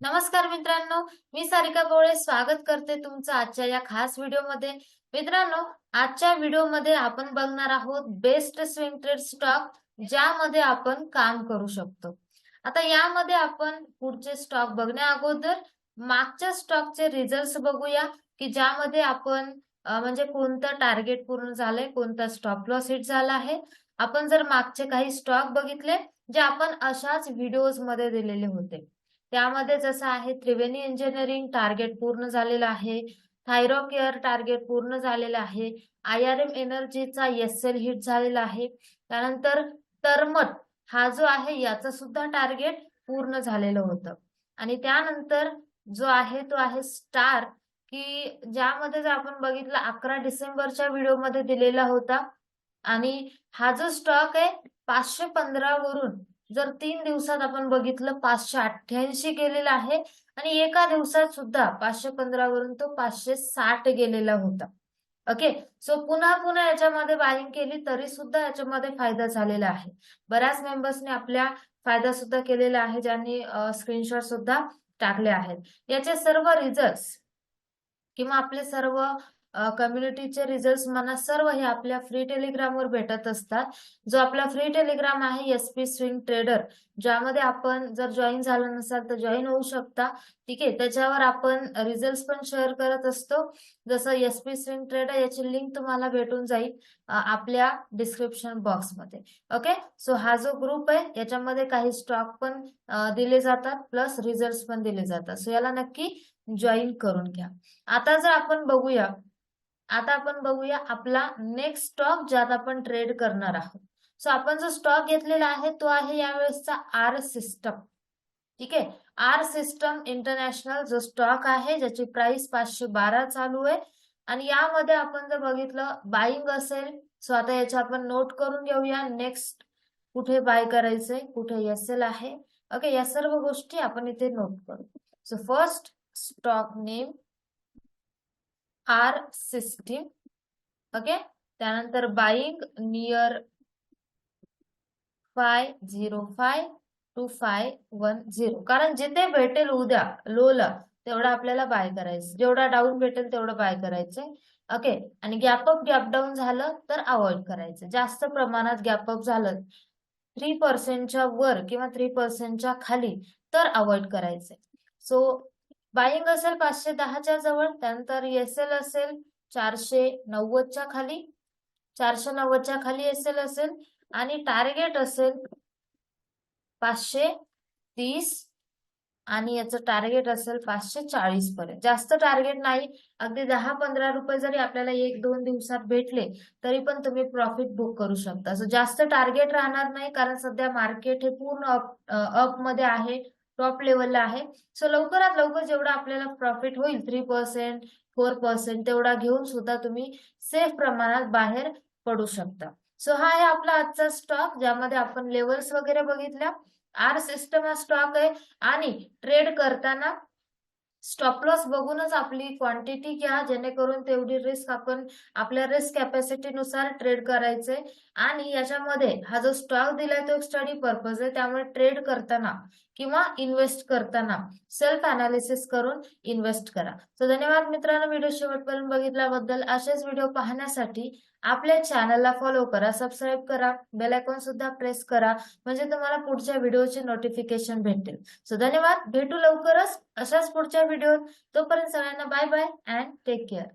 नमस्कार मित्रांनो मी सारिका बोळे स्वागत करते तुमचं आजच्या या खास व्हिडिओमध्ये. मित्रांनो आजच्या व्हिडिओमध्ये आपण बघणार आहोत बेस्ट स्विंग ट्रेड स्टॉक ज्यामध्ये आपण काम करू शकतो. आता यामध्ये आपण पुढचे स्टॉक बघण्या अगोदर मागच्या स्टॉकचे रिझल्ट बघूया की ज्यामध्ये आपण म्हणजे कोणतं टार्गेट पूर्ण झालंय कोणता स्टॉप लॉस हिट झाला आहे. आपण जर मागचे काही स्टॉक बघितले जे आपण अशाच व्हिडिओजमध्ये दिलेले होते. त्यामध्ये जसं आहे त्रिवेणी इंजिनिअरिंग टार्गेट पूर्ण झालेलं आहे थायरो केअर टार्गेट पूर्ण झालेलं आहे आय आर एम एनर्जीचा एस एल हिट झालेला आहे. त्यानंतर तरमट हा जो आहे याचा सुद्धा टार्गेट पूर्ण झालेलं होतं. आणि त्यानंतर जो आहे तो आहे स्टार की ज्यामध्ये जर आपण बघितलं अकरा डिसेंबरच्या व्हिडिओमध्ये दिलेला होता. आणि हा जो स्टॉक आहे पाचशे पंधरा वरून जर तीन दिवसात आपण बघितलं पाचशे अठ्ठ्याऐंशी गेलेला आहे आणि एका दिवसात सुद्धा पाचशे पंधरा वरून तो पाचशे साठ गेलेला होता. ओके? सो पुन्हा पुन्हा याच्यामध्ये बाईंग केली तरी सुद्धा याच्यामध्ये फायदा झालेला आहे. बऱ्याच मेंबर्सने आपल्या फायदा सुद्धा केलेला आहे ज्यांनी स्क्रीनशॉट सुद्धा टाकले आहेत. याचे सर्व रिझल्ट किंवा आपले सर्व कम्युनिटीचे रिझल्ट म्हणा सर्व हे आपल्या फ्री टेलिग्रामवर भेटत असतात. जो आपला फ्री टेलिग्राम आहे एस पी स्विंग ट्रेडर ज्यामध्ये आपण जर जॉईन झालं नसाल तर जॉईन होऊ शकता. ठीक आहे त्याच्यावर आपण रिझल्ट पण शेअर करत असतो. जसं एस पी स्विंग ट्रेडर याची लिंक तुम्हाला भेटून जाईल आपल्या डिस्क्रिप्शन बॉक्समध्ये ओके सो हा जो ग्रुप आहे याच्यामध्ये काही स्टॉक पण दिले जातात प्लस रिझल्ट पण दिले जातात. सो याला नक्की जॉईन करून घ्या. आता जर आपण बघूया आता आपण बघूया आपला नेक्स्ट स्टॉक ज्यात आपण ट्रेड करणार आहोत. सो आपण जो स्टॉक घेतलेला आहे तो आहे यावेळेसचा आर सिस्टम ठीक आहे? आर सिस्टम इंटरनॅशनल जो स्टॉक आहे ज्याची प्राइस पाचशे बारा चालू आहे. आणि यामध्ये आपण जर बघितलं बाईंग असेल सो आता याची आपण नोट करून घेऊया. नेक्स्ट कुठे बाय करायचंय कुठे एस एल आहे. ओके या सर्व गोष्टी आपण इथे नोट करू. So first stock name R system okay? त्यानंतर buying near five zero five two five one zero. कारण जिथे भेटेल उद्या लोला तेवढा आपल्याला बाय करायचं. जेवढा डाऊन भेटेल तेवढं बाय करायचंय ओके? आणि गॅपअप गॅप डाऊन झालं तर अवॉइड करायचं. जास्त प्रमाणात गॅपअप झालं थ्री पर्सेंटच्या वर किंवा थ्री पर्सेंटच्या खाली तर अवॉइड करायचंय सो बाईंग असेल पाचशे दहाच्या जवळ त्यानंतर एस एल असेल चारशे नव्वदच्या खाली चारशे नव्वदच्या खाली एस एल असेल आणि टार्गेट असेल पाचशे तीस आणि याचं टार्गेट असेल पाचशे चाळीस पर्यंत. जास्त टार्गेट नाही अगदी दहा पंधरा रुपये जरी आपल्याला एक दोन दिवसात भेटले तरी पण तुम्ही प्रॉफिट बुक करू शकता. सो जास्त टार्गेट राहणार नाही कारण सध्या मार्केट हे पूर्ण अप अपमध्ये आहे. टॉप लेवलला आहे. सो लवकरात लवकर जेवढा आपल्याला प्रॉफिट होईल थ्री पर्सेंट फोर पर्सेंट तेवढा घेऊन सुद्धा तुम्ही सेफ प्रमाणात बाहेर पडू शकता. सो हा आहे आपला आजचा स्टॉक ज्यामध्ये आपण लेवल्स वगैरे बघितल्या. आर सिस्टम हा स्टॉक आहे. आणि ट्रेड करताना स्टॉप लॉस बघूनच आपली क्वांटिटी घ्या जेणेकरून तेवढी रिस्क आपण आपल्या रिस्क कॅपॅसिटीनुसार ट्रेड करायचे. आणि याच्यामध्ये हा जो स्टॉक दिलाय तो एक स्टडी पर्पज आहे. त्यामुळे ट्रेड करताना किंवा इन्व्हेस्ट करताना सेल्फ अनालिसिस करून इन्व्हेस्ट करा. सो धन्यवाद मित्रांनो. व्हिडिओ शेवटपर्यंत बघितल्याबद्दल असेच व्हिडिओ पाहण्यासाठी आपल्या चॅनलला फॉलो करा सबस्क्राईब करा बेल आयकॉन सुद्धा प्रेस करा म्हणजे तुम्हाला पुढच्या व्हिडिओचे नोटिफिकेशन भेटतील. सो धन्यवाद. भेटू लवकरच अशाच पुढच्या व्हिडिओ तोपर्यंत सगळ्यांना bye bye and take care